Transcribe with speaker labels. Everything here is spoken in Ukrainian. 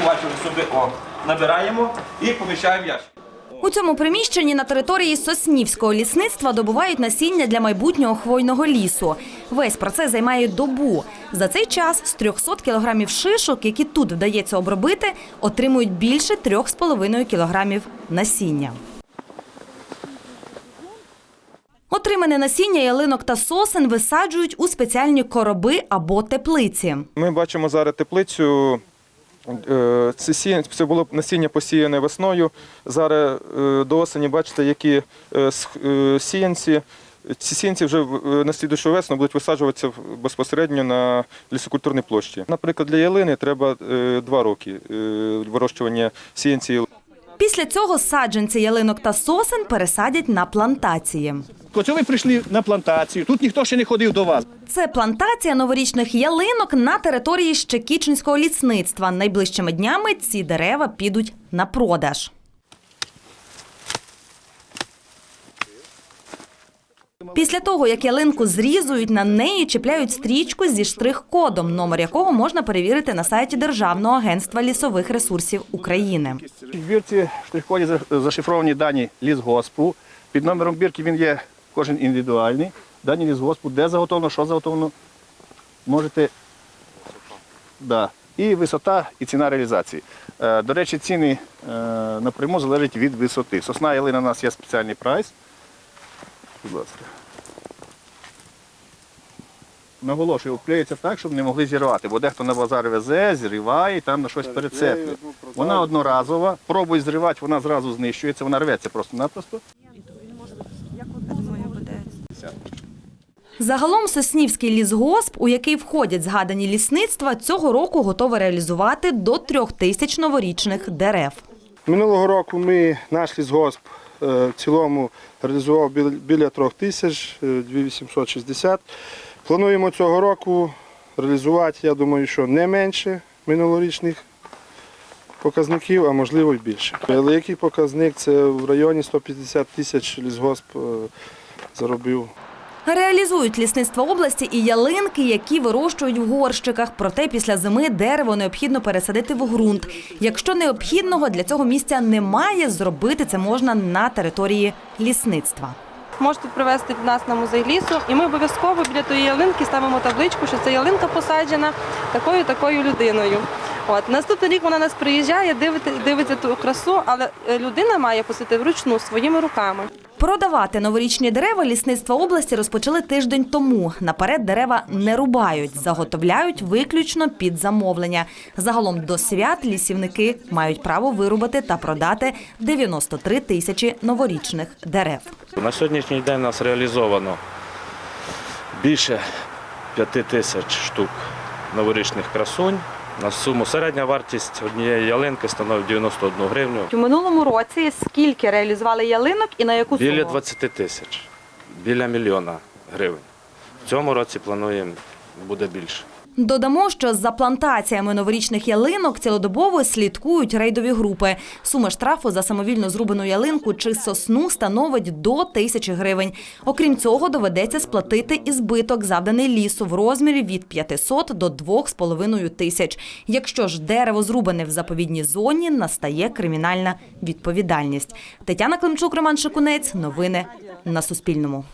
Speaker 1: побачили собі, о, набираємо і поміщаємо в ящик.
Speaker 2: У цьому приміщенні на території Соснівського лісництва добувають насіння для майбутнього хвойного лісу. Весь процес займає добу. За цей час з 300 кілограмів шишок, які тут вдається обробити, отримують більше 3,5 кілограмів насіння. Отримане насіння ялинок та сосен висаджують у спеціальні короби або теплиці.
Speaker 3: Ми бачимо зараз теплицю. Е, Це, було насіння посіяне весною. Зараз е, до осені бачите, які е, сіянці. Ці сіянці вже на слідущу весну будуть висаджуватися безпосередньо на лісокультурній площі. Наприклад, для ялини треба два роки вирощування сіянців.
Speaker 2: Після цього саджанці ялинок та сосен пересадять на плантації.
Speaker 4: Коли ви прийшли на плантацію. Тут ніхто ще не ходив до вас.
Speaker 2: Це плантація новорічних ялинок на території Щекічинського лісництва. Найближчими днями ці дерева підуть на продаж. Після того, як ялинку зрізують, на неї чіпляють стрічку зі штрих-кодом, номер якого можна перевірити на сайті Державного агентства лісових ресурсів України.
Speaker 4: В бірці штрих-коді зашифровані дані лісгоспу. Під номером бірки він є кожен індивідуальний. Дані лісгоспу, де заготовлено, що заготовлено. Можете. Да. І висота, і ціна реалізації. Е, До речі, ціни е, напряму залежать від висоти. Сосна ялина у нас є спеціальний прайс. Будь ласка. Наголошую, вклеюється так, щоб не могли зірвати, бо дехто на базар везе, зриває і там на щось перецепне. Вона одноразова, пробуй зривати, вона зразу знищується, вона рветься просто-напросто.
Speaker 2: Загалом Соснівський лісгосп, у який входять згадані лісництва, цього року готовий реалізувати до трьох тисяч новорічних дерев.
Speaker 5: Минулого року ми, наш лісгосп в цілому реалізував біля- біля трьох тисяч, е, 2860. Плануємо цього року реалізувати, я думаю, що не менше минулорічних показників, а можливо й більше. Великий показник це в районі 150 тисяч лісгосп е, заробив
Speaker 2: Реалізують лісництва області і ялинки, які вирощують в горщиках. Проте після зими дерево необхідно пересадити в ґрунт. Якщо необхідного для цього місця немає, зробити це можна на території лісництва.
Speaker 6: Можете привезти до нас на музей лісу, і ми обов'язково біля тої ялинки ставимо табличку, що ця ялинка посаджена такою такою людиною. От наступний рік вона нас приїжджає, дивиться, дивиться ту красу, але е, людина має посити вручну своїми руками.
Speaker 2: Продавати новорічні дерева лісництва області розпочали тиждень тому. Наперед дерева не рубають, заготовляють виключно під замовлення. Загалом до свят лісівники мають право вирубати та продати 93 тисячі новорічних дерев.
Speaker 7: На сьогоднішній день нас реалізовано більше 5 тисяч штук новорічних красунь. На суму середня вартість однієї ялинки становить 91 гривню.
Speaker 6: У минулому році скільки реалізували ялинок і на яку
Speaker 7: Біля 20 тисяч, біля мільйона гривень. В цьому році плануємо буде більше.
Speaker 2: Додамо, що за плантаціями новорічних ялинок цілодобово слідкують рейдові групи. Сума штрафу за самовільно зрубану ялинку чи сосну становить до тисячі гривень. Окрім цього, доведеться сплатити і збиток, завданий лісу в розмірі від 500 до 2,5 тисяч. Якщо ж дерево зрубане в заповідній зоні, настає кримінальна відповідальність. Тетяна Климчук, Роман Шикунець. Новини на Суспільному.